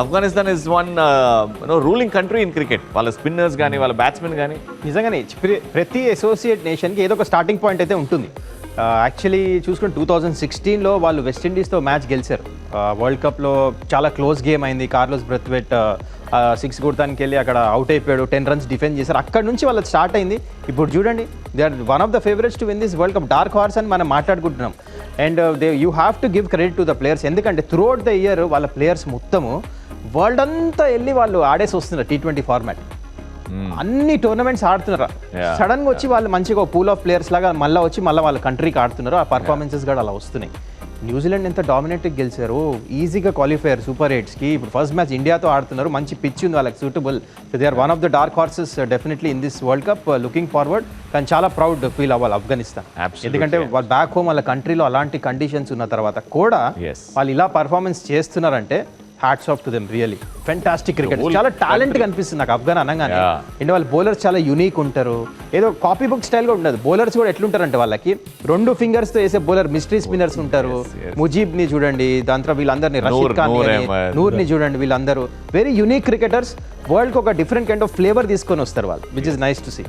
Afghanistan is one no ruling country in cricket వాళ్ళ spinners కానీ వాళ్ళ బ్యాట్స్మెన్ కానీ నిజంగానే ప్రతి అసోసియేట్ నేషన్కి ఏదో ఒక స్టార్టింగ్ పాయింట్ అయితే ఉంటుంది. యాక్చువల్లీ చూసుకుంటే టూ థౌజండ్ సిక్స్టీన్లో వాళ్ళు వెస్టిండీస్తో మ్యాచ్ గెలిచారు. Uh, వరల్డ్ కప్లో చాలా క్లోజ్ గేమ్ అయింది. కార్లోస్ బ్రత్వెట్ సిక్స్ కొడతానికి వెళ్ళి అక్కడ అవుట్ అయిపోయాడు. టెన్ రన్స్ డిఫెండ్ చేశారు. అక్కడ నుంచి వాళ్ళకి స్టార్ట్ అయింది. ఇప్పుడు చూడండి they are one of the favourites to win this world cup dark horse అని మనం మాట్లాడుకుంటున్నాం. And they you have to give credit to the players ఎందుకంటే త్రూఅవుట్ ద ఇయర్ వాళ్ళ ప్లేయర్స్ మొత్తము వరల్డ్ అంతా వెళ్ళి వాళ్ళు ఆడేసి వస్తున్నారు టీ ట్వంటీ ఫార్మాట్ అన్ని టోర్నమెంట్స్ ఆడుతున్నారు? సడన్గా వచ్చి వాళ్ళు మంచిగా పూల్ ఆఫ్ ప్లేయర్స్ లాగా మళ్ళీ వచ్చి మళ్ళీ వాళ్ళ కంట్రీకి ఆడుతున్నారు. ఆ పర్ఫార్మెన్సెస్ కూడా అలా వస్తున్నాయి. న్యూజిలాండ్ ఎంత డామినేట్ గెలిచారు? ఈజీగా క్వాలిఫైయర్ సూపర్ ఎయిట్స్కి. ఇప్పుడు ఫస్ట్ మ్యాచ్ ఇండియాతో ఆడుతున్నారు. మంచి పిచ్ ఉంది వాళ్ళకి suitable so they are one of the dark horses definitely in this world cup looking forward కానీ చాలా ప్రౌడ్ ఫీల్ అవ్వాలి ఆఫ్ఘనిస్తాన్. ఎందుకంటే వాళ్ళ బ్యాక్ హోమ్ వాళ్ళ కంట్రీలో అలాంటి కండిషన్స్ ఉన్న తర్వాత కూడా. వాళ్ళు ఇలా పర్ఫార్మెన్స్ చేస్తున్నారంటే hats off to them really fantastic cricket చాలా టాలెంట్ కనిపిస్తుంది నాకు అఫ్ఘాన్ అనగానే. అంటే వాళ్ళ బౌలర్స్ చాలా యూనిక్ ఉంటారు. ఏదో కాపీ బుక్ స్టైల్ కూడా ఉండదు. బౌలర్స్ కూడా ఎట్లుంటారంటే వాళ్ళకి రెండు ఫింగర్స్తో వేసే బౌలర్ మిస్టరీ స్పిన్నర్స్ ఉంటారు. ముజీబ్ని చూడండి దాని తర్వాత వీళ్ళందరినీ రషీద్ ఖాన్. నూర్ని చూడండి వీళ్ళందరూ. వెరీ యూనిక్ క్రికెటర్స్ వరల్డ్కి ఒక డిఫరెంట్ కైండ్ ఆఫ్ ఫ్లేవర్ తీసుకొని వస్తారు వాళ్ళు which is nice to see